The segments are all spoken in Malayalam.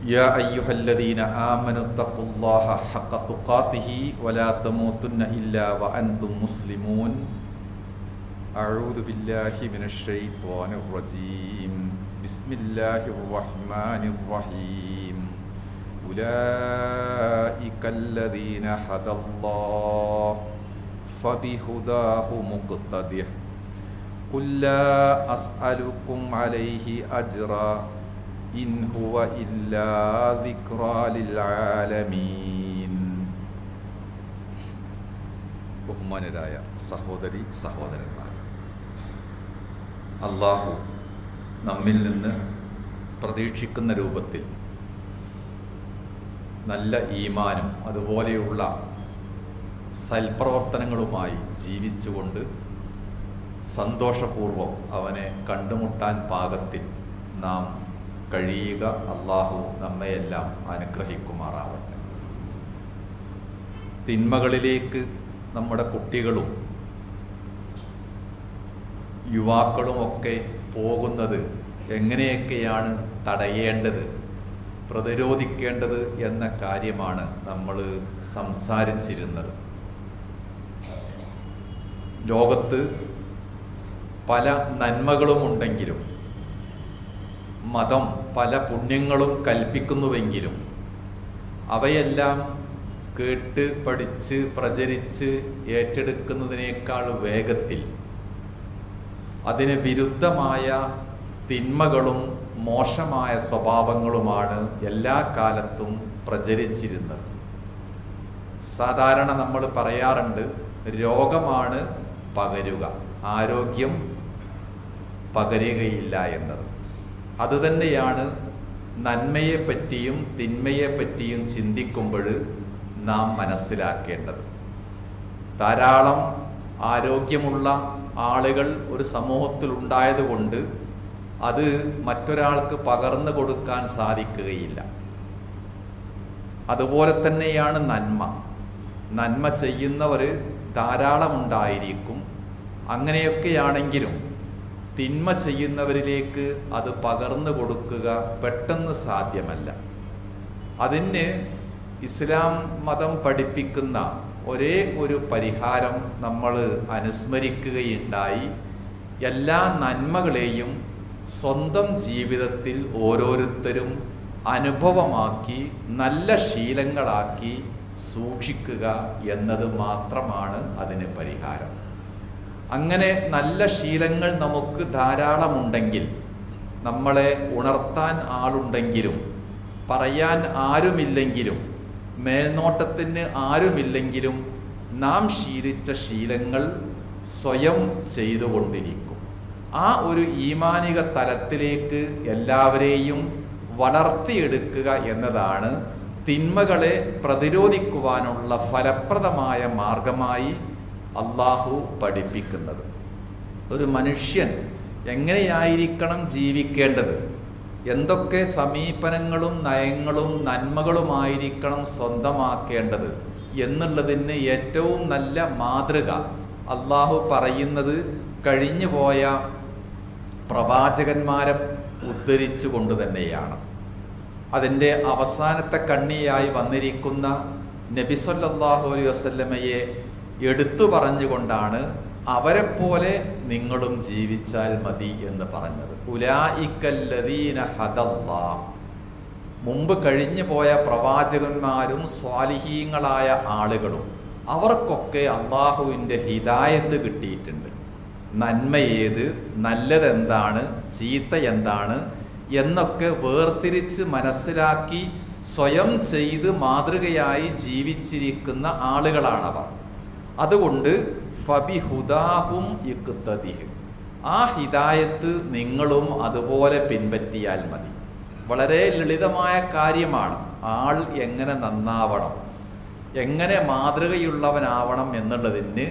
يا أيها الذين آمنوا اتقوا الله حق تقاته ولا تموتن إلا وأنتم مسلمون. أعوذ بالله من الشيطان الرجيم. بسم الله الرحمن الرحيم. أولئك الذين هدى الله فبهداه مقتده. قل لا أسألكم عليه أجرا. إن هو إلا ذكرى للعالمين ബഹുമാനരായ സഹോദരി സഹോദരന്മാർ അള്ളാഹു നമ്മിൽ നിന്ന് പ്രതീക്ഷിക്കുന്ന രൂപത്തിൽ നല്ല ഈമാനും അതുപോലെയുള്ള സൽപ്രവർത്തനങ്ങളുമായി ജീവിച്ചുകൊണ്ട് സന്തോഷപൂർവം അവനെ കണ്ടുമുട്ടാൻ പാകത്തിൽ നാം കഴിയുക അള്ളാഹു നമ്മയെല്ലാം അനുഗ്രഹിക്കുമാറാവട്ടെ. തിന്മകളിലേക്ക് നമ്മുടെ കുട്ടികളും യുവാക്കളുമൊക്കെ പോകുന്നത് എങ്ങനെയൊക്കെയാണ് തടയേണ്ടത് പ്രതിരോധിക്കേണ്ടത് എന്ന കാര്യമാണ് നമ്മൾ സംസാരിച്ചിരുന്നത്. ലോകത്ത് പല നന്മകളും ഉണ്ടെങ്കിലും മതം പല പുണ്യങ്ങളും കൽപ്പിക്കുന്നുവെങ്കിലും അവയെല്ലാം കേട്ട് പഠിച്ച് പ്രചരിച്ച് ഏറ്റെടുക്കുന്നതിനേക്കാൾ വേഗത്തിൽ അതിന് വിരുദ്ധമായ തിന്മകളും മോശമായ സ്വഭാവങ്ങളുമാണ് എല്ലാ കാലത്തും പ്രചരിച്ചിരുന്നത്. സാധാരണ നമ്മൾ പറയാറുണ്ട് രോഗമാണ് പകരുക ആരോഗ്യം പകരുകയില്ല എന്നത്. അതുതന്നെയാണ് നന്മയെപ്പറ്റിയും തിന്മയെപ്പറ്റിയും തിന്മയെ പറ്റിയും ചിന്തിക്കുമ്പോൾ നാം മനസ്സിലാക്കേണ്ടത്. ധാരാളം ആരോഗ്യമുള്ള ആളുകൾ ഒരു സമൂഹത്തിൽ ഉണ്ടായതുകൊണ്ട് അത് മറ്റൊരാൾക്ക് പകർന്നു കൊടുക്കാൻ സാധിക്കുകയില്ല. അതുപോലെ തന്നെയാണ് നന്മ. നന്മ ചെയ്യുന്നവർ ധാരാളമുണ്ടായിരിക്കും അങ്ങനെയൊക്കെയാണെങ്കിലും തിന്മ ചെയ്യുന്നവരിലേക്ക് അത് പകർന്നു കൊടുക്കുക പെട്ടെന്ന് സാധ്യമല്ല. അതിന് ഇസ്ലാം മതം പഠിപ്പിക്കുന്ന ഒരേ ഒരു പരിഹാരം നമ്മൾ അനുസ്മരിക്കുകയുണ്ടായി. എല്ലാ നന്മകളെയും സ്വന്തം ജീവിതത്തിൽ ഓരോരുത്തരും അനുഭവമാക്കി നല്ല ശീലങ്ങളാക്കി സൂക്ഷിക്കുക എന്നത് മാത്രമാണ് അതിന് പരിഹാരം. അങ്ങനെ നല്ല ശീലങ്ങൾ നമുക്ക് ധാരാളമുണ്ടെങ്കിൽ നമ്മളെ ഉണർത്താൻ ആളുണ്ടെങ്കിലും പറയാൻ ആരുമില്ലെങ്കിലും മേൽനോട്ടത്തിന് ആരുമില്ലെങ്കിലും നാം ശീലിച്ച ശീലങ്ങൾ സ്വയം ചെയ്തുകൊണ്ടിരിക്കും. ആ ഒരു ഈമാനിക തലത്തിലേക്ക് എല്ലാവരെയും വളർത്തിയെടുക്കുക എന്നതാണ് തിന്മകളെ പ്രതിരോധിക്കുവാനുള്ള ഫലപ്രദമായ മാർഗമായി അള്ളാഹു പഠിപ്പിക്കുന്നത്. ഒരു മനുഷ്യൻ എങ്ങനെയായിരിക്കണം ജീവിക്കേണ്ടത്? എന്തൊക്കെ സമീപനങ്ങളും നയങ്ങളും നന്മകളുമായിരിക്കണം സ്വന്തമാക്കേണ്ടത്? എന്നുള്ളതിന് ഏറ്റവും നല്ല മാതൃക അള്ളാഹു പറയുന്നത് കഴിഞ്ഞുപോയ പ്രവാചകന്മാരെ ഉദ്ധരിച്ചു കൊണ്ട് തന്നെയാണ്. അതിന്റെ അവസാനത്തെ കണ്ണിയായി വന്നിരിക്കുന്ന നബിസൊല്ലാഹു അലൈഹി വസല്ലമയെ എടുത്തു പറഞ്ഞുകൊണ്ടാണ് അവരെപ്പോലെ നിങ്ങളും ജീവിച്ചാൽ മതി എന്ന് പറഞ്ഞത്. ഉലായിക്കല്ലദീന ഹദല്ല. മുമ്പ് കഴിഞ്ഞു പോയ പ്രവാചകന്മാരും സ്വാലിഹീങ്ങളായ ആളുകളും അവർക്കൊക്കെ അള്ളാഹുവിന്റെ ഹിതായത്ത് കിട്ടിയിട്ടുണ്ട്. നന്മ ഏത് നല്ലതെന്താണ് ചീത്ത എന്താണ് എന്നൊക്കെ വേർതിരിച്ച് മനസ്സിലാക്കി സ്വയം ചെയ്ത് മാതൃകയായി ജീവിച്ചിരിക്കുന്ന ആളുകളാണവർ. അതുകൊണ്ട് ഫബിഹുദാഹും ഇക്കുത്തതിഹ് ആ ഹിദായത്ത് നിങ്ങളും അതുപോലെ പിൻപറ്റിയാൽ മതി. വളരെ ലളിതമായ കാര്യമാണ് ആൾ എങ്ങനെ നന്നാവണം എങ്ങനെ മാതൃകയുള്ളവനാവണം എന്നുള്ളതിന്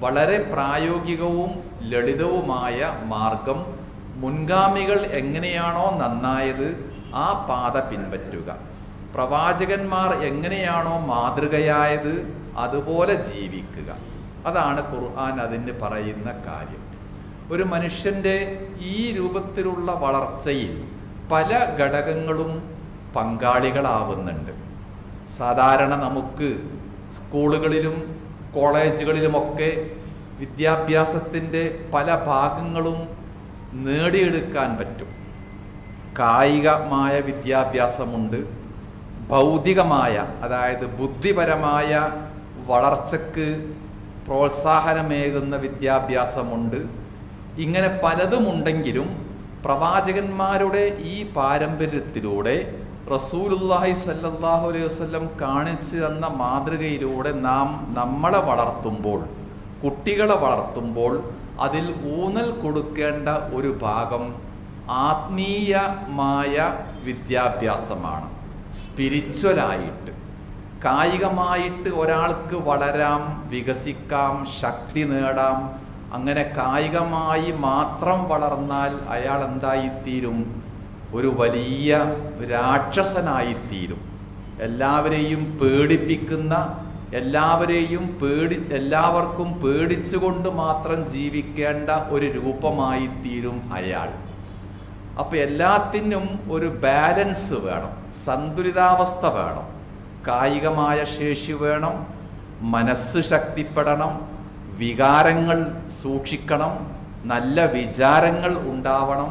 വളരെ പ്രായോഗികവും ലളിതവുമായ മാർഗം മുൻഗാമികൾ എങ്ങനെയാണോ നന്നായത് ആ പാത പിൻപറ്റുക. പ്രവാചകന്മാർ എങ്ങനെയാണോ മാതൃകയായത് അതുപോലെ ജീവിക്കുക. അതാണ് ഖുർആൻ അതിന് പറയുന്ന കാര്യം. ഒരു മനുഷ്യന്റെ ഈ രൂപത്തിലുള്ള വളർച്ചയിൽ പല ഘടകങ്ങളും പങ്കാളികളാവുന്നുണ്ട്. സാധാരണ നമുക്ക് സ്കൂളുകളിലും കോളേജുകളിലുമൊക്കെ വിദ്യാഭ്യാസത്തിന്റെ പല ഭാഗങ്ങളും നേടിയെടുക്കാൻ പറ്റും. കായികമായ വിദ്യാഭ്യാസമുണ്ട് ഭൗതികമായ അതായത് ബുദ്ധിപരമായ വളർച്ചയ്ക്ക് പ്രോത്സാഹനമേകുന്ന വിദ്യാഭ്യാസമുണ്ട്. ഇങ്ങനെ പലതുമുണ്ടെങ്കിലും പ്രവാചകന്മാരുടെ ഈ പാരമ്പര്യത്തിലൂടെ റസൂലുല്ലാഹി സല്ലാഹു അലൈഹി വസ്ലം കാണിച്ചു തന്ന മാതൃകയിലൂടെ നാം നമ്മളെ വളർത്തുമ്പോൾ കുട്ടികളെ വളർത്തുമ്പോൾ അതിൽ ഊന്നൽ കൊടുക്കേണ്ട ഒരു ഭാഗം ആത്മീയമായ വിദ്യാഭ്യാസമാണ്. സ്പിരിച്വലായിട്ട്. കായികമായിട്ട് ഒരാൾക്ക് വളരാം വികസിക്കാം ശക്തി നേടാം അങ്ങനെ കായികമായി മാത്രം വളർന്നാൽ അയാൾ എന്തായിത്തീരും? ഒരു വലിയ രാക്ഷസനായിത്തീരും. എല്ലാവരെയും പേടിപ്പിക്കുന്ന എല്ലാവരെയും പേടി എല്ലാവർക്കും പേടിച്ചുകൊണ്ട് മാത്രം ജീവിക്കേണ്ട ഒരു രൂപമായിത്തീരും അയാൾ. അപ്പോൾ എല്ലാത്തിനും ഒരു ബാലൻസ് വേണം സന്തുലിതാവസ്ഥ വേണം. കായികമായ ശേഷി വേണം മനസ്സ് ശക്തിപ്പെടണം വികാരങ്ങൾ സൂക്ഷിക്കണം നല്ല വിചാരങ്ങൾ ഉണ്ടാവണം.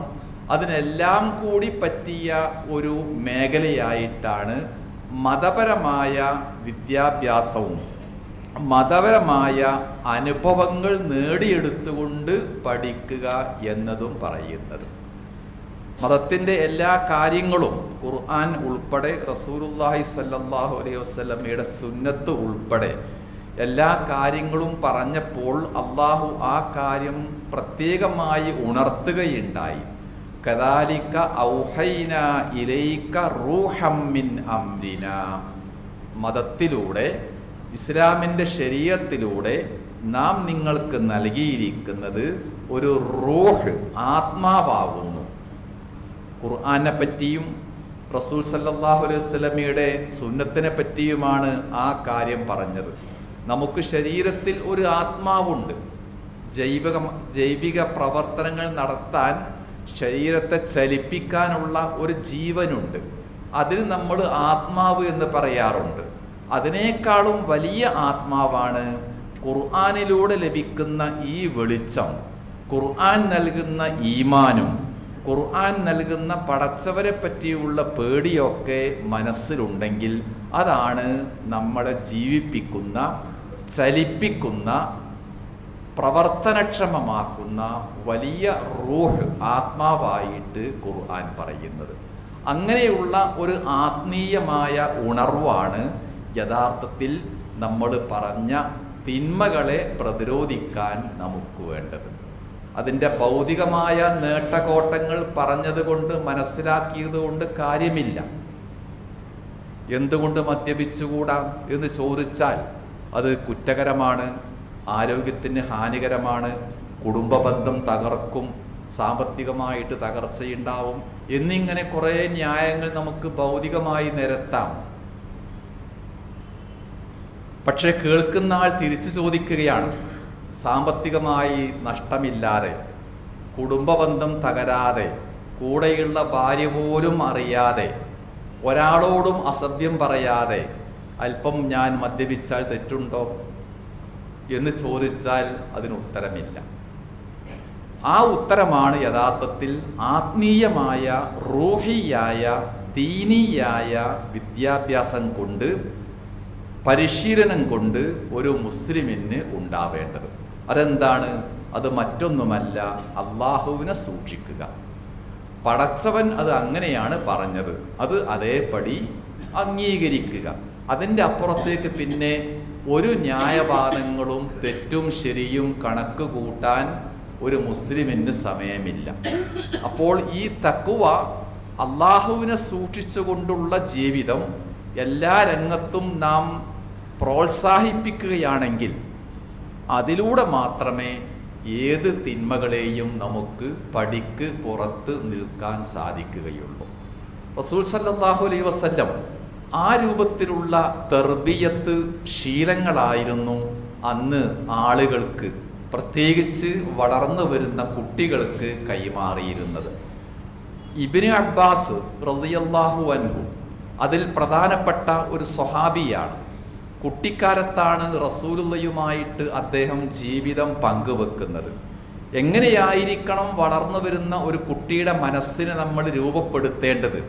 അതിനെല്ലാം കൂടി പറ്റിയ ഒരു മേഖലയായിട്ടാണ് മതപരമായ വിദ്യാഭ്യാസവും. മതപരമായ അനുഭവങ്ങൾ നേടിയെടുത്തുകൊണ്ട് പഠിക്കുക എന്നതും പറയുന്നത്. മതത്തിന്റെ എല്ലാ കാര്യങ്ങളും ഖുർആൻ ഉൾപ്പെടെ റസൂലുല്ലാഹി സല്ലാഹു അലൈഹി വസ്ലമയുടെ സുന്നത്ത് ഉൾപ്പെടെ എല്ലാ കാര്യങ്ങളും പറഞ്ഞപ്പോൾ അള്ളാഹു ആ കാര്യം പ്രത്യേകമായി ഉണർത്തുകയുണ്ടായി. കദാലിക്ക ഔഹൈന ഇലൈക്ക റൂഹമ്മിൻ മിൻ അംരിന. മതത്തിലൂടെ ഇസ്ലാമിന്റെ ശരീരത്തിലൂടെ നാം നിങ്ങൾക്ക് നൽകിയിരിക്കുന്നത് ഒരു റൂഹ് ആത്മാവാകുന്നു. ഖുർആനെ പറ്റിയും റസൂൽ സല്ലാഹു അലൈഹി സ്വലമിയുടെ സുന്നത്തിനെ പറ്റിയുമാണ് ആ കാര്യം പറഞ്ഞത്. നമുക്ക് ശരീരത്തിൽ ഒരു ആത്മാവുണ്ട്. ജൈവിക ജൈവിക പ്രവർത്തനങ്ങൾ നടത്താൻ ശരീരത്തെ ചലിപ്പിക്കാനുള്ള ഒരു ജീവനുണ്ട്. അതിന് നമ്മൾ ആത്മാവ് എന്ന് പറയാറുണ്ട്. അതിനേക്കാളും വലിയ ആത്മാവാണ് ഖുർആാനിലൂടെ ലഭിക്കുന്ന ഈ വെളിച്ചം. ഖുർആൻ നൽകുന്ന ഈമാനും ഖുർആൻ നൽകുന്ന പടച്ചവരെ പറ്റിയുള്ള പേടിയൊക്കെ മനസ്സിലുണ്ടെങ്കിൽ അതാണ് നമ്മളെ ജീവിപ്പിക്കുന്ന ചലിപ്പിക്കുന്ന പ്രവർത്തനക്ഷമമാക്കുന്ന വലിയ റൂഹ് ആത്മാവായിട്ട് ഖുർആൻ പറയുന്നത്. അങ്ങനെയുള്ള ഒരു ആത്മീയമായ ഉണർവാണ് യഥാർത്ഥത്തിൽ നമ്മൾ പറഞ്ഞ തിന്മകളെ പ്രതിരോധിക്കാൻ നമുക്ക് വേണ്ടത്. അതിന്റെ ഭൗതികമായ നേട്ടകോട്ടങ്ങൾ പറഞ്ഞതുകൊണ്ട് മനസ്സിലാക്കിയതുകൊണ്ട് കാര്യമില്ല. എന്തുകൊണ്ട് മദ്യപിച്ചുകൂടാ എന്ന് ചോദിച്ചാൽ അത് കുറ്റകരമാണ് ആരോഗ്യത്തിന് ഹാനികരമാണ് കുടുംബ ബന്ധം തകർക്കും സാമ്പത്തികമായിട്ട് തകർച്ചയുണ്ടാവും എന്നിങ്ങനെ കുറേ ന്യായങ്ങൾ നമുക്ക് ഭൗതികമായി നിരത്താം. പക്ഷേ കേൾക്കുന്ന ആൾ തിരിച്ചു ചോദിക്കുകയാണ് സാമ്പത്തികമായി നഷ്ടമില്ലാതെ കുടുംബബന്ധം തകരാതെ കൂടെയുള്ള ഭാര്യ പോലും അറിയാതെ ഒരാളോടും അസഭ്യം പറയാതെ അല്പം ഞാൻ മദ്യപിച്ചാൽ തെറ്റുണ്ടോ എന്ന് ചോദിച്ചാൽ അതിന് ഉത്തരമില്ല. ആ ഉത്തരമാണ് യഥാർത്ഥത്തിൽ ആത്മീയമായ റൂഹിയായ ദീനീയായ വിദ്യാഭ്യാസം കൊണ്ട് പരിശീലനം കൊണ്ട് ഒരു മുസ്ലിമിന് ഉണ്ടാവേണ്ടത്. അതെന്താണ്? അത് മറ്റൊന്നുമല്ല അള്ളാഹുവിനെ സൂക്ഷിക്കുക. പടച്ചവൻ അത് അങ്ങനെയാണ് പറഞ്ഞത്. അത് അതേപടി അംഗീകരിക്കുക. അതിന്റെ അപ്പുറത്തേക്ക് പിന്നെ ഒരു ന്യായവാദങ്ങളും തെറ്റും ശരിയും കണക്ക് കൂട്ടാൻ ഒരു മുസ്ലിമിന് സമയമില്ല. അപ്പോൾ ഈ തക്കുവ അള്ളാഹുവിനെ സൂക്ഷിച്ചുകൊണ്ടുള്ള ജീവിതം എല്ലാ രംഗത്തും നാം പ്രോത്സാഹിപ്പിക്കുകയാണെങ്കിൽ അതിലൂടെ മാത്രമേ ഏത് തിന്മകളെയും നമുക്ക് പടിക്ക് പുറത്ത് നിൽക്കാൻ സാധിക്കുകയുള്ളൂ. റസൂൽ സല്ലാഹു അലൈ വസല്ലം ആ രൂപത്തിലുള്ള തെർബിയത്ത് ശീലങ്ങളായിരുന്നു അന്ന് ആളുകൾക്ക് പ്രത്യേകിച്ച് വളർന്നു വരുന്ന കുട്ടികൾക്ക് കൈമാറിയിരുന്നത്. ഇബിന് അബ്ബാസ് റളിയല്ലാഹു അൻഹു അതിൽ പ്രധാനപ്പെട്ട ഒരു സ്വഹാബിയാണ്. കുട്ടിക്കാലത്താണ് റസൂലുള്ളയുമായിട്ട് അദ്ദേഹം ജീവിതം പങ്കുവെക്കുന്നത്. എങ്ങനെയായിരിക്കണം വളർന്നു വരുന്ന ഒരു കുട്ടിയുടെ മനസ്സിനെ നമ്മൾ രൂപപ്പെടുത്തേണ്ടത്?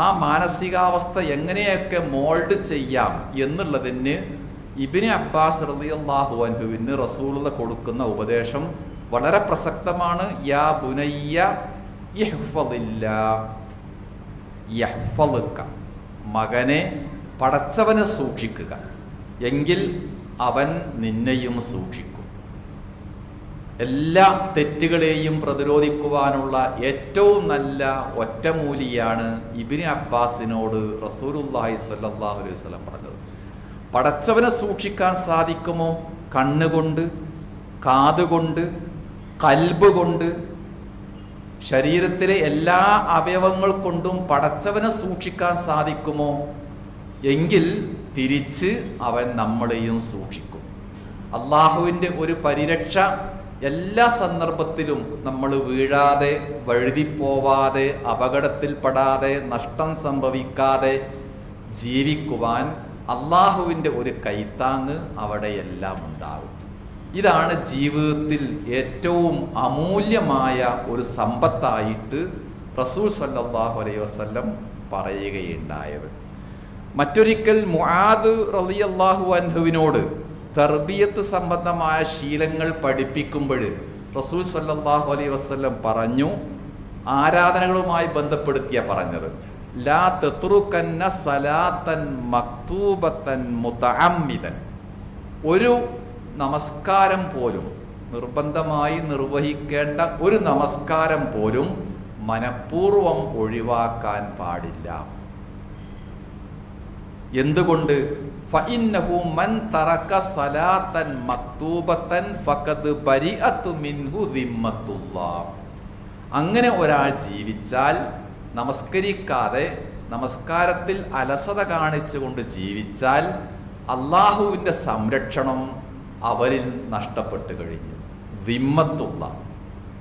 ആ മാനസികാവസ്ഥ എങ്ങനെയൊക്കെ മോൾഡ് ചെയ്യാം എന്നുള്ളതിന് ഇബിന് അബ്ബാസ് റളിയല്ലാഹു അൻഹുവിന് റസൂലുള്ള കൊടുക്കുന്ന ഉപദേശം വളരെ പ്രസക്തമാണ്. യാ ബുനയ്യ യഹ്ഫലില്ല മകനെ പടച്ചവനെ സൂക്ഷിക്കുക. എങ്കിൽ അവൻ നിന്നെയും സൂക്ഷിക്കും. എല്ലാ തെറ്റുകളെയും പ്രതിരോധിക്കുവാനുള്ള ഏറ്റവും നല്ല ഒറ്റമൂലിയാണ് ഇബിന് അബ്ബാസിനോട് റസൂലുല്ലാഹി സ്വല്ലല്ലാഹു അലൈഹി വസല്ലം പറഞ്ഞത്. പടച്ചവനെ സൂക്ഷിക്കാൻ സാധിക്കുമോ? കണ്ണുകൊണ്ട് കാതുകൊണ്ട് കൽബ് കൊണ്ട് ശരീരത്തിലെ എല്ലാ അവയവങ്ങൾ കൊണ്ടും പടച്ചവനെ സൂക്ഷിക്കാൻ സാധിക്കുമോ? എങ്കിൽ തിരിച്ച് അവൻ നമ്മളെയും സൂക്ഷിക്കും. അള്ളാഹുവിന്റെ ഒരു പരിരക്ഷ എല്ലാ സന്ദർഭത്തിലും നമ്മൾ വീഴാതെ വഴുതിപ്പോവാതെ അപകടത്തിൽപ്പെടാതെ നഷ്ടം സംഭവിക്കാതെ ജീവിക്കുവാൻ അള്ളാഹുവിന്റെ ഒരു കൈത്താങ്ങ് അവിടെയെല്ലാം ഉണ്ടാകും. ഇതാണ് ജീവിതത്തിൽ ഏറ്റവും അമൂല്യമായ ഒരു സമ്പത്തായിട്ട് റസൂൽ സല്ലാഹു അലൈഹി വസല്ലം പറയുകയുണ്ടായത്. മറ്റൊരിക്കൽ മുആദ് റളിയല്ലാഹു അൻഹുവിനോട് തർബിയത്ത് സംബന്ധമായ ശീലങ്ങൾ പഠിപ്പിക്കുമ്പോൾ റസൂൽ സല്ലല്ലാഹു അലൈഹി വസല്ലം പറഞ്ഞു ആരാധനകളുമായി ബന്ധപ്പെടുത്തിയ പറഞ്ഞത്. ലാ തെത്രുക്കന്ന സലാത്തൻ മക്തൂബത്തൻ മുതഅമ്മിദൻ. ഒരു നമസ്കാരം പോലും നിർബന്ധമായി നിർവഹിക്കേണ്ട ഒരു നമസ്കാരം പോലും മനഃപൂർവം ഒഴിവാക്കാൻ പാടില്ല എന്തുകൊണ്ട് ഫഇന്നഹു മൻ തറക സലാത്തൻ മക്തൂബത്തൻ ഫഖദ് ബരിഅത്തു മിൻഹു ദിമ്മത്തുല്ലാഹ്. അങ്ങനെ ഒരാൾ ജീവിച്ചാൽ നമസ്കരിക്കാതെ നമസ്കാരത്തിൽ അലസത കാണിച്ചുകൊണ്ട് ജീവിച്ചാൽ അള്ളാഹുവിന്റെ സംരക്ഷണം അവരിൽ നഷ്ടപ്പെട്ടു കഴിഞ്ഞു. വിമ്മത്തുള്ള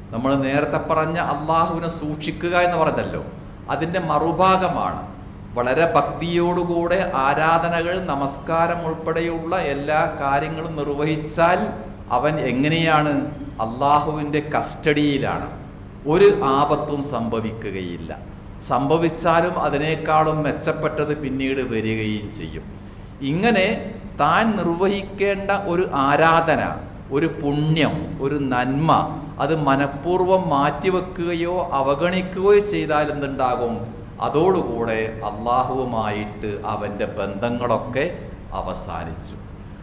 നമ്മൾ നേരത്തെ പറഞ്ഞ അള്ളാഹുവിനെ സൂക്ഷിക്കുക എന്ന് പറഞ്ഞല്ലോ. അതിന്റെ മറുഭാഗമാണ് വളരെ ഭക്തിയോടുകൂടെ ആരാധനകൾ നമസ്കാരം ഉൾപ്പെടെയുള്ള എല്ലാ കാര്യങ്ങളും നിർവഹിച്ചാൽ അവൻ എങ്ങനെയാണ് അള്ളാഹുവിന്റെ കസ്റ്റഡിയിലാണ്. ഒരു ആപത്തും സംഭവിക്കുകയില്ല. സംഭവിച്ചാലും അതിനേക്കാളും മെച്ചപ്പെട്ടത് പിന്നീട് വരികയും ചെയ്യും. ഇങ്ങനെ താൻ നിർവഹിക്കേണ്ട ഒരു ആരാധന ഒരു പുണ്യം ഒരു നന്മ അത് മനഃപൂർവം മാറ്റിവെക്കുകയോ അവഗണിക്കുകയോ ചെയ്താൽ എന്തുണ്ടാകും? അതോടുകൂടെ അള്ളാഹുവുമായിട്ട് അവന്റെ ബന്ധങ്ങളൊക്കെ അവസാനിച്ചു.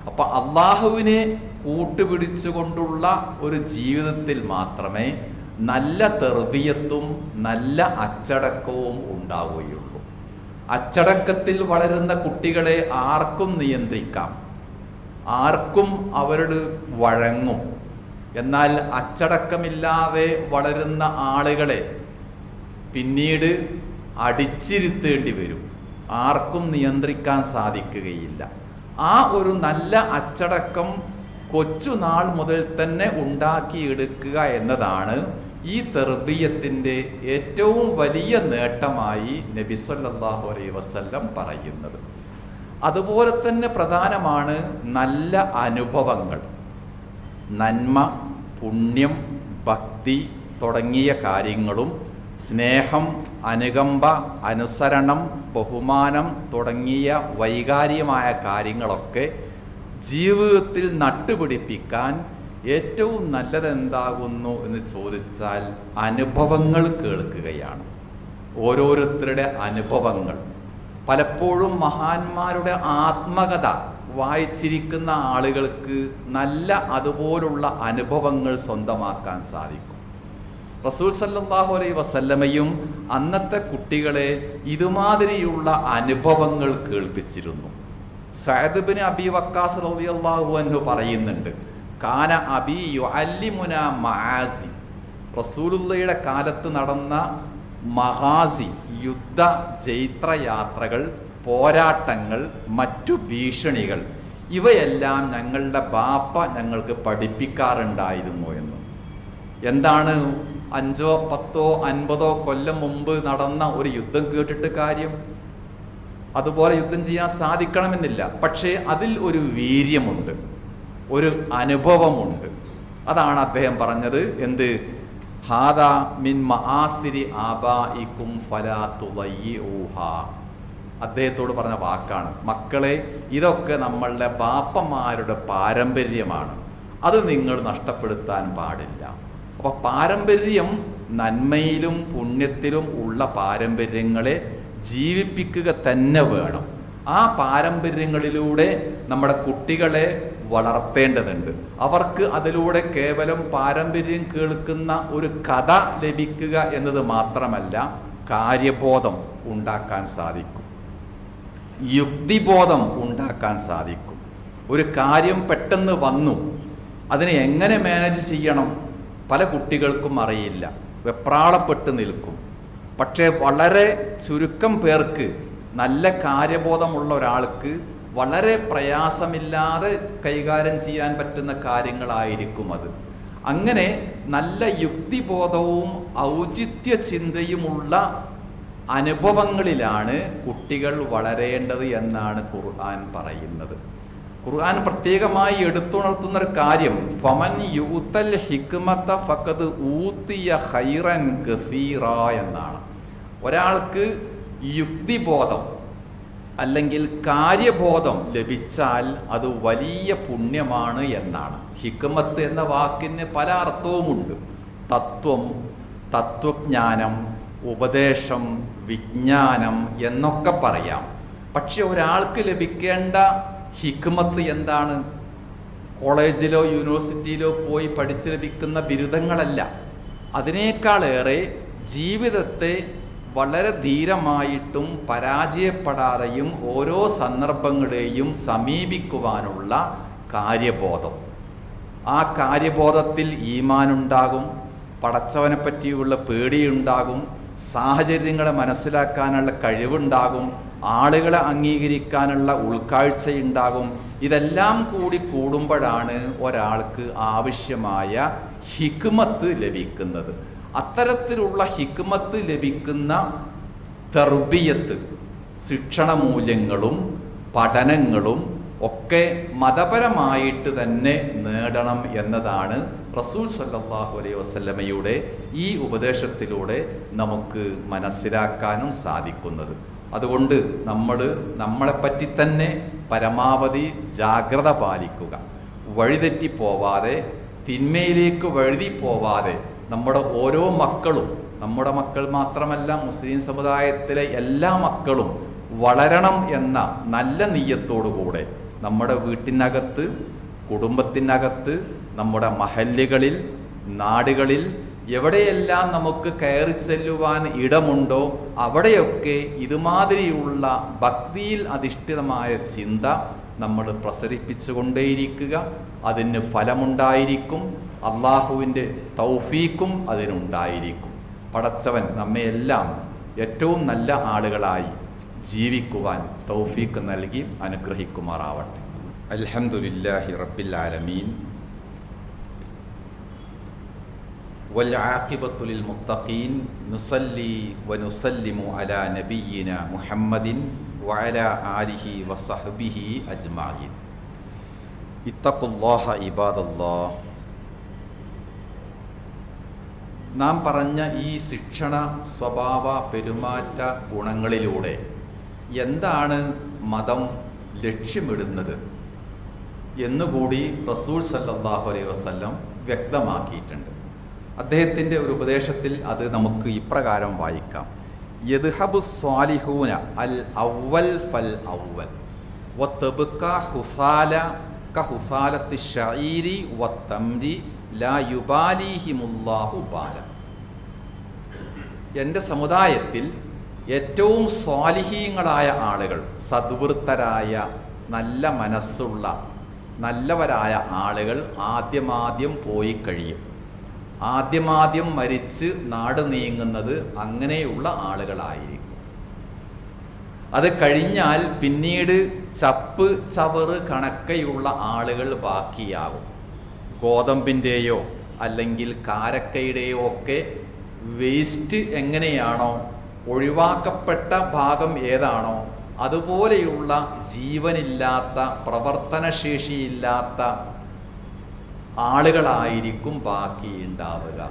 അപ്പം അള്ളാഹുവിനെ കൂട്ടുപിടിച്ചുകൊണ്ടുള്ള ഒരു ജീവിതത്തിൽ മാത്രമേ നല്ല തെർബിയത്തും നല്ല അച്ചടക്കവും ഉണ്ടാവുകയുള്ളൂ. അച്ചടക്കത്തിൽ വളരുന്ന കുട്ടികളെ ആർക്കും നിയന്ത്രിക്കാം. ആർക്കും അവരോട് വഴങ്ങും. എന്നാൽ അച്ചടക്കമില്ലാതെ വളരുന്ന ആളുകളെ പിന്നീട് അടിച്ചിരുത്തേണ്ടി വരും. ആർക്കും നിയന്ത്രിക്കാൻ സാധിക്കുകയില്ല. ആ ഒരു നല്ല അച്ചടക്കം കൊച്ചുനാൾ മുതൽ തന്നെ ഉണ്ടാക്കിയെടുക്കുക എന്നതാണ് ഈ തെർബീയത്തിന്റെ ഏറ്റവും വലിയ നേട്ടമായി നബി സല്ലല്ലാഹു അലൈഹി വസല്ലം പറയുന്നത്. അതുപോലെ തന്നെ പ്രധാനമാണ് നല്ല അനുഭവങ്ങൾ. നന്മ പുണ്യം ഭക്തി തുടങ്ങിയ കാര്യങ്ങളും സ്നേഹം അനുകമ്പ അനുസരണം ബഹുമാനം തുടങ്ങിയ വൈകാരികമായ കാര്യങ്ങളൊക്കെ ജീവിതത്തിൽ നട്ടുപിടിപ്പിക്കാൻ ഏറ്റവും നല്ലതെന്താകുന്നു എന്ന് ചോദിച്ചാൽ അനുഭവങ്ങൾ കേൾക്കുകയാണ്. ഓരോരുത്തരുടെ അനുഭവങ്ങൾ. പലപ്പോഴും മഹാന്മാരുടെ ആത്മകഥ വായിച്ചിരിക്കുന്ന ആളുകൾക്ക് നല്ല അതുപോലുള്ള അനുഭവങ്ങൾ സ്വന്തമാക്കാൻ സാധിക്കും. റസൂൽ സല്ലാഹു അലൈ വസല്ലമയും അന്നത്തെ കുട്ടികളെ ഇതുമാതിരിയുള്ള അനുഭവങ്ങൾ കേൾപ്പിച്ചിരുന്നു. ബിൻ അബി വക്കാസ് റളിയല്ലാഹു അൻഹു പറയുന്നുണ്ട് കാന അബി യുഅല്ലിമുന മഹാസി റസൂലുള്ളയുടെ കാലത്ത് നടന്ന മഹാസി യുദ്ധ ജൈത്രയാത്രകൾ പോരാട്ടങ്ങൾ മറ്റു ഭീഷണികൾ ഇവയെല്ലാം ഞങ്ങളുടെ ബാപ്പ ഞങ്ങൾക്ക് പഠിപ്പിക്കാറുണ്ടായിരുന്നു എന്ന്. എന്താണ് അഞ്ചോ പത്തോ അൻപതോ കൊല്ലം മുമ്പ് നടന്ന ഒരു യുദ്ധം കേട്ടിട്ട് കാര്യം? അതുപോലെ യുദ്ധം ചെയ്യാൻ സാധിക്കണമെന്നില്ല. പക്ഷേ അതിൽ ഒരു വീര്യമുണ്ട്. ഒരു അനുഭവമുണ്ട്. അതാണ് അദ്ദേഹം പറഞ്ഞത്. എന്ത്? ഹാദ മിൻ മആസിരി ആബായിക്കും അദ്ദേഹത്തോട് പറഞ്ഞ വാക്കാണ്. മക്കളെ ഇതൊക്കെ നമ്മളുടെ ബാപ്പന്മാരുടെ പാരമ്പര്യമാണ്. അത് നിങ്ങൾ നഷ്ടപ്പെടുത്താൻ പാടില്ല. അപ്പോൾ പാരമ്പര്യം നന്മയിലും പുണ്യത്തിലും ഉള്ള പാരമ്പര്യങ്ങളെ ജീവിപ്പിക്കുക തന്നെ വേണം. ആ പാരമ്പര്യങ്ങളിലൂടെ നമ്മുടെ കുട്ടികളെ വളർത്തേണ്ടതുണ്ട്. അവർക്ക് അതിലൂടെ കേവലം പാരമ്പര്യം കേൾക്കുന്ന ഒരു കഥ ലഭിക്കുക എന്നത് മാത്രമല്ല കാര്യബോധം ഉണ്ടാക്കാൻ സാധിക്കും. യുക്തിബോധം ഉണ്ടാക്കാൻ സാധിക്കും. ഒരു കാര്യം പെട്ടെന്ന് വന്നു അതിനെ എങ്ങനെ മാനേജ് ചെയ്യണം പല കുട്ടികൾക്കും അറിയില്ല. വെപ്രാളപ്പെട്ട് നിൽക്കും. പക്ഷേ വളരെ ചുരുക്കം പേർക്ക് നല്ല കാര്യബോധമുള്ള ഒരാൾക്ക് വളരെ പ്രയാസമില്ലാതെ കൈകാര്യം ചെയ്യാൻ പറ്റുന്ന കാര്യങ്ങളായിരിക്കും അത്. അങ്ങനെ നല്ല യുക്തിബോധവും ഔചിത്യ ചിന്തയുമുള്ള അനുഭവങ്ങളിലാണ് കുട്ടികൾ വളരേണ്ടത് എന്നാണ് ഖുർആൻ പറയുന്നത്. ഖുർആൻ പ്രത്യേകമായി എടുത്തുണർത്തുന്ന ഒരു കാര്യം ഫമൻ യൂത്തൽ ഹിക്മത്ത ഫക്കത് ഊത്തിയ ഹൈറൻ ഗഫീറ എന്നാണ്. ഒരാൾക്ക് യുക്തിബോധം അല്ലെങ്കിൽ കാര്യബോധം ലഭിച്ചാൽ അത് വലിയ പുണ്യമാണ് എന്നാണ്. ഹിക്മത്ത് എന്ന വാക്കിന് പല അർത്ഥവുമുണ്ട്. തത്വം തത്വജ്ഞാനം ഉപദേശം വിജ്ഞാനം എന്നൊക്കെ പറയാം. പക്ഷെ ഒരാൾക്ക് ലഭിക്കേണ്ട ഹിക്മത്ത് എന്താണ്? കോളേജിലോ യൂണിവേഴ്സിറ്റിയിലോ പോയി പഠിച്ചു ലഭിക്കുന്ന ബിരുദങ്ങളല്ല. അതിനേക്കാളേറെ ജീവിതത്തെ വളരെ ധീരമായിട്ടും പരാജയപ്പെടാതെയും ഓരോ സന്ദർഭങ്ങളെയും സമീപിക്കുവാനുള്ള കാര്യബോധം. ആ കാര്യബോധത്തിൽ ഈമാനുണ്ടാകും പടച്ചവനെ പറ്റിയുള്ള പേടിയുണ്ടാകും സാഹചര്യങ്ങളെ മനസ്സിലാക്കാനുള്ള കഴിവുണ്ടാകും ആളുകളെ അംഗീകരിക്കാനുള്ള ഉൾക്കാഴ്ചയുണ്ടാകും. ഇതെല്ലാം കൂടി കൂടുമ്പോഴാണ് ഒരാൾക്ക് ആവശ്യമായ ഹിക്മത്ത് ലഭിക്കുന്നത്. അത്തരത്തിലുള്ള ഹിക്മത്ത് ലഭിക്കുന്ന തെർബിയത്ത് ശിക്ഷണ മൂല്യങ്ങളും പഠനങ്ങളും ഒക്കെ മതപരമായിട്ട് തന്നെ നേടണം എന്നതാണ് റസൂൽ സല്ലാഹു അലൈഹി വസല്ലമയുടെ ഈ ഉപദേശത്തിലൂടെ നമുക്ക് മനസ്സിലാക്കാനും സാധിക്കുന്നത്. അതുകൊണ്ട് നമ്മൾ നമ്മളെപ്പറ്റി തന്നെ പരമാവധി ജാഗ്രത പാലിക്കുക. വഴിതെറ്റി പോവാതെ തിന്മയിലേക്ക് വഴുതി പോവാതെ നമ്മുടെ ഓരോ മക്കളും നമ്മുടെ മക്കൾ മാത്രമല്ല മുസ്ലിം സമുദായത്തിലെ എല്ലാ മക്കളും വളരണം എന്ന നല്ല നെയ്യത്തോടുകൂടെ നമ്മുടെ വീട്ടിനകത്ത് കുടുംബത്തിനകത്ത് നമ്മുടെ മഹല്ലുകളിൽ നാടുകളിൽ എവിടെയെല്ലാം നമുക്ക് കയറി ചെല്ലുവാൻ ഇടമുണ്ടോ അവിടെയൊക്കെ ഇതുമാതിരിയുള്ള ഭക്തിയിൽ അധിഷ്ഠിതമായ ചിന്ത നമ്മൾ പ്രസരിപ്പിച്ചുകൊണ്ടേയിരിക്കുക. അതിന് ഫലമുണ്ടായിരിക്കും. അള്ളാഹുവിന്റെ തൗഫീക്കും അതിനുണ്ടായിരിക്കും. പടച്ചവൻ നമ്മയെല്ലാം ഏറ്റവും നല്ല ആളുകളായി ജീവിക്കുവാൻ തൗഫീക്ക് നൽകി അനുഗ്രഹിക്കുമാറാവട്ടെ. അലഹമുല്ലാഹി റബ്ബിൽ ആലമീൻ. والعاقبة للمتقين نصلي ونسلم على نبينا محمد وعلى آله وصحبه أجمعين اتقوا الله عباد الله നാം പറഞ്ഞ ഈ ശിക്ഷണ സ്വഭാവ പെരുമാറ്റ ഗുണങ്ങളിലൂടെ എന്താണ് മതം ലക്ഷ്യമിടുന്നത് എന്നുകൂടി റസൂൽ സല്ലല്ലാഹു അലൈഹി വസല്ലം വ്യക്തമാക്കിയിട്ടുണ്ട് അദ്ദേഹത്തിന്റെ ഒരു ഉപദേശത്തിൽ അത് നമുക്ക് ഇപ്രകാരം വായിക്കാം. യദ്ഹബു സ്വാലിഹൂന അൽ അവൽ ഫൽ അവൽ വത്തബുക്ക ഹുസാല ക ഹുസാലത്ത് ഷൈരി വത്തംരി ലാ യുബാലിഹിമുല്ലാഹു ബാല എന്റെ സമുദായത്തിൽ ഏറ്റവും സ്വാലിഹീങ്ങളായ ആളുകൾ സദ്വൃത്തരായ നല്ല മനസ്സുള്ള നല്ലവരായ ആളുകൾ ആദ്യമാദ്യം പോയി കഴിയും. ആദ്യമാദ്യം മരിച്ച് നാട് നീങ്ങുന്നത് അങ്ങനെയുള്ള ആളുകളായിരിക്കും. അത് കഴിഞ്ഞാൽ പിന്നീട് ചപ്പ് ചവറ് കണക്കെയുള്ള ആളുകൾ ബാക്കിയാകും. ഗോതമ്പിന്റെയോ അല്ലെങ്കിൽ കാരക്കയുടെയോ ഒക്കെ വേസ്റ്റ് എങ്ങനെയാണോ ഒഴിവാക്കപ്പെട്ട ഭാഗം ഏതാണോ അതുപോലെയുള്ള ജീവനില്ലാത്ത പ്രവർത്തനശേഷിയില്ലാത്ത ആളുകളായിരിക്കും ബാക്കിയുണ്ടാവുക.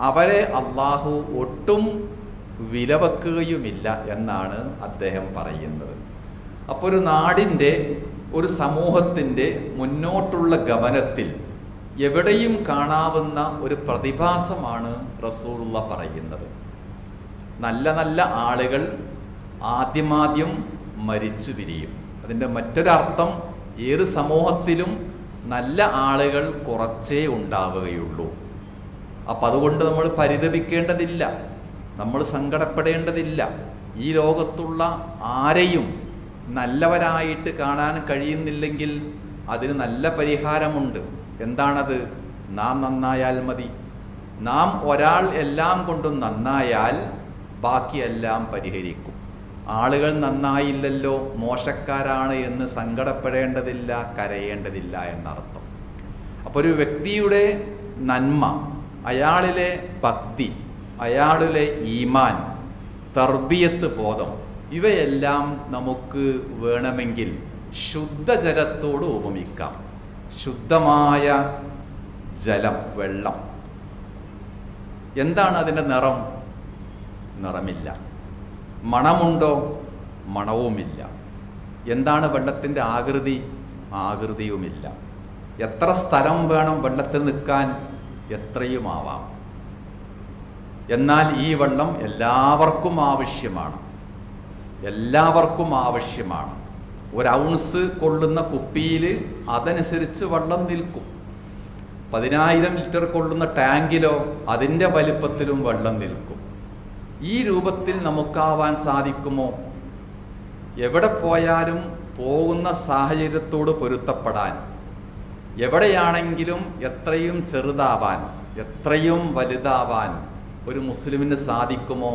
അവരെ അള്ളാഹു ഒട്ടും വിലവെക്കുകയുമില്ല എന്നാണ് അദ്ദേഹം പറയുന്നത്. അപ്പോൾ ഒരു നാടിന്റെ ഒരു സമൂഹത്തിന്റെ മുന്നോട്ടുള്ള ഗമനത്തിൽ എവിടെയും കാണാവുന്ന ഒരു പ്രതിഭാസമാണ് റസൂലുള്ള പറയുന്നത്. നല്ല നല്ല ആളുകൾ ആദ്യമാദ്യം മരിച്ചു പിരിയും. അതിന്റെ മറ്റൊരർത്ഥം ഏത് സമൂഹത്തിലും നല്ല ആളുകൾ കുറച്ചേ ഉണ്ടാവുകയുള്ളൂ. അപ്പം അതുകൊണ്ട് നമ്മൾ പരിതപിക്കേണ്ടതില്ല. നമ്മൾ സങ്കടപ്പെടേണ്ടതില്ല. ഈ ലോകത്തുള്ള ആരെയും നല്ലവരായിട്ട് കാണാൻ കഴിയുന്നില്ലെങ്കിൽ അതിന് നല്ല പരിഹാരമുണ്ട്. എന്താണത്? നാം നന്നായാൽ മതി. നാം ഒരാൾ എല്ലാം കൊണ്ടും നന്നായാൽ ബാക്കിയെല്ലാം പരിഹരിക്കും. ആളുകൾ നന്നായില്ലല്ലോ മോശക്കാരാണ് എന്ന് സങ്കടപ്പെടേണ്ടതില്ല കരയേണ്ടതില്ല എന്നർത്ഥം. അപ്പോൾ ഒരു വ്യക്തിയുടെ നന്മ അയാളിലെ ഭക്തി അയാളിലെ ഈമാൻ തർബിയത്ത് ബോധം ഇവയെല്ലാം നമുക്ക് വേണമെങ്കിൽ ശുദ്ധജലത്തോട് ഉപമിക്കാം. ശുദ്ധമായ ജലം വെള്ളം. എന്താണ് അതിന്റെ നിറം? നിറമില്ല. മണമുണ്ടോ? മണവുമില്ല. എന്താണ് വെള്ളത്തിന്റെ ആകൃതി? ആകൃതിയുമില്ല. എത്ര സ്ഥലം വേണം വെള്ളത്തിൽ നിൽക്കാൻ? എത്രയുമാവാം. എന്നാൽ ഈ വെള്ളം എല്ലാവർക്കും ആവശ്യമാണ്. എല്ലാവർക്കും ആവശ്യമാണ്. ഒരൗൺസ് കൊള്ളുന്ന കുപ്പിയിൽ അതനുസരിച്ച് വെള്ളം നിൽക്കും. പതിനായിരം ലിറ്റർ കൊള്ളുന്ന ടാങ്കിലോ അതിന്റെ വലിപ്പത്തിലും വെള്ളം നിൽക്കും. ഈ രൂപത്തിൽ നമുക്കാവാൻ സാധിക്കുമോ? എവിടെ പോയാലും പോകുന്ന സാഹചര്യത്തോട് പൊരുത്തപ്പെടാൻ. എവിടെയാണെങ്കിലും എത്രയും ചെറുതാവാൻ എത്രയും വലുതാവാൻ ഒരു മുസ്ലിമിന് സാധിക്കുമോ?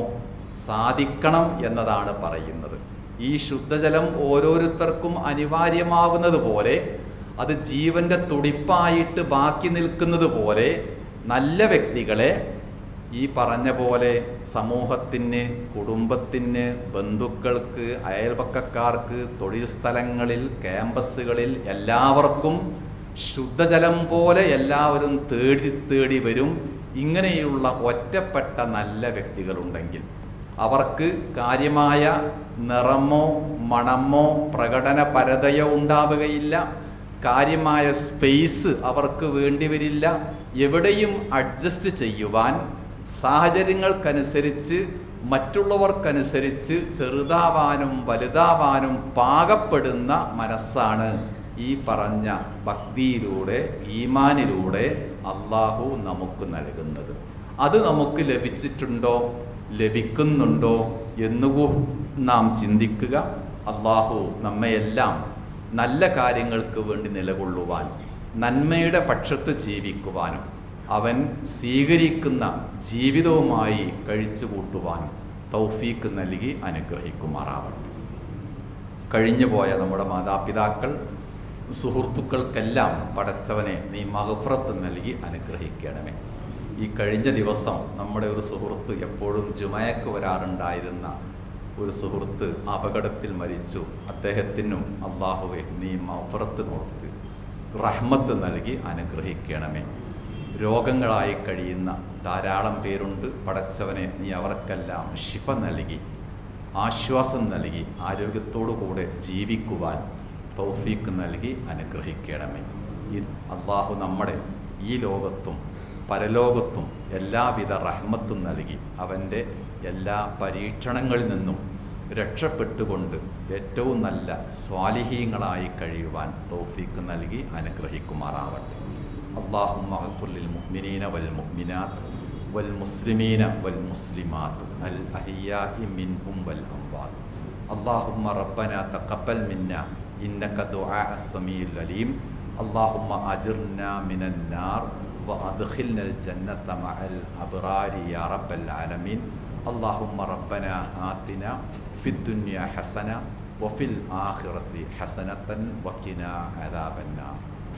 സാധിക്കണം എന്നതാണ് പറയുന്നത്. ഈ ശുദ്ധജലം ഓരോരുത്തർക്കും അനിവാര്യമാവുന്നത് പോലെ അത് ജീവന്റെ തുടിപ്പായിട്ട് ബാക്കി നിൽക്കുന്നത് പോലെ നല്ല വ്യക്തികളെ ഈ പറഞ്ഞ പോലെ സമൂഹത്തിന് കുടുംബത്തിന് ബന്ധുക്കൾക്ക് അയൽപക്കക്കാർക്ക് തൊഴിൽ സ്ഥലങ്ങളിൽ ക്യാമ്പസുകളിൽ എല്ലാവർക്കും ശുദ്ധജലം പോലെ എല്ലാവരും തേടി തേടി വരും. ഇങ്ങനെയുള്ള ഒറ്റപ്പെട്ട നല്ല വ്യക്തികളുണ്ടെങ്കിൽ അവർക്ക് കാര്യമായ നിറമോ മണമോ പ്രകടന പരതയോ ഉണ്ടാവുകയില്ല. കാര്യമായ സ്പേസ് അവർക്ക് വേണ്ടിവരില്ല എവിടെയും അഡ്ജസ്റ്റ് ചെയ്യുവാൻ സാഹചര്യങ്ങൾക്കനുസരിച്ച് മറ്റുള്ളവർക്കനുസരിച്ച് ചെറുതാവാനും വലുതാവാനും പാകപ്പെടുന്ന മനസ്സാണ് ഈ പറഞ്ഞ ഭക്തിയിലൂടെ ഈമാനിലൂടെ അള്ളാഹു നമുക്ക് നൽകുന്നത്. അത് നമുക്ക് ലഭിച്ചിട്ടുണ്ടോ? ലഭിക്കുന്നുണ്ടോ എന്നുകൂ നാം ചിന്തിക്കുക. അള്ളാഹു നമ്മയെല്ലാം നല്ല കാര്യങ്ങൾക്ക് വേണ്ടി നിലകൊള്ളുവാൻ നന്മയുടെ പക്ഷത്ത് ജീവിക്കുവാനും അവൻ സ്വീകരിക്കുന്ന ജീവിതവുമായി കഴിച്ചു കൂട്ടുവാൻ തൗഫീക്ക് നൽകി അനുഗ്രഹിക്കുമാറാവട്ടെ. കഴിഞ്ഞുപോയ നമ്മുടെ മാതാപിതാക്കൾ സുഹൃത്തുക്കൾക്കെല്ലാം പടച്ചവനെ നീ മഹഫ്രത്ത് നൽകി അനുഗ്രഹിക്കണമേ. ഈ കഴിഞ്ഞ ദിവസം നമ്മുടെ ഒരു സുഹൃത്ത് എപ്പോഴും ജുമയക്ക് വരാറുണ്ടായിരുന്ന ഒരു സുഹൃത്ത് അപകടത്തിൽ മരിച്ചു. അദ്ദേഹത്തിനും അള്ളാഹുവെ നീ മഫ്രത്ത് കൊടുത്ത് റഹ്മത്ത് നൽകി അനുഗ്രഹിക്കണമേ. രോഗങ്ങളായി കഴിയുന്ന ധാരാളം പേരുണ്ട്. പടച്ചവനെ നീ അവർക്കെല്ലാം ശിഫ നൽകി ആശ്വാസം നൽകി ആരോഗ്യത്തോടു കൂടെ ജീവിക്കുവാൻ തൗഫീക്ക് നൽകി അനുഗ്രഹിക്കണമേ. ഈ അള്ളാഹു നമ്മുടെ ഈ ലോകത്തും പരലോകത്തും എല്ലാവിധ റഹ്മത്തും നൽകി. അവന്റെ എല്ലാ പരീക്ഷണങ്ങളിൽ നിന്നും രക്ഷപ്പെട്ടുകൊണ്ട് ഏറ്റവും നല്ല സ്വാലിഹീങ്ങളായി കഴിയുവാൻ തൗഫീക്ക് നൽകി അനുഗ്രഹിക്കുമാറാവട്ടെ. اللهم اغفر للمؤمنين والمؤمنات والمسلمين والمسلمات الأحياء منهم والأموات اللهم ربنا تقبل منا إنك دعاء السميع العليم اللهم أجرنا من النار وأدخلنا الجنة مع الأبرار يا رب العالمين اللهم ربنا آتنا في الدنيا حسنة وفي الآخرة حسنة وقنا عذاب النار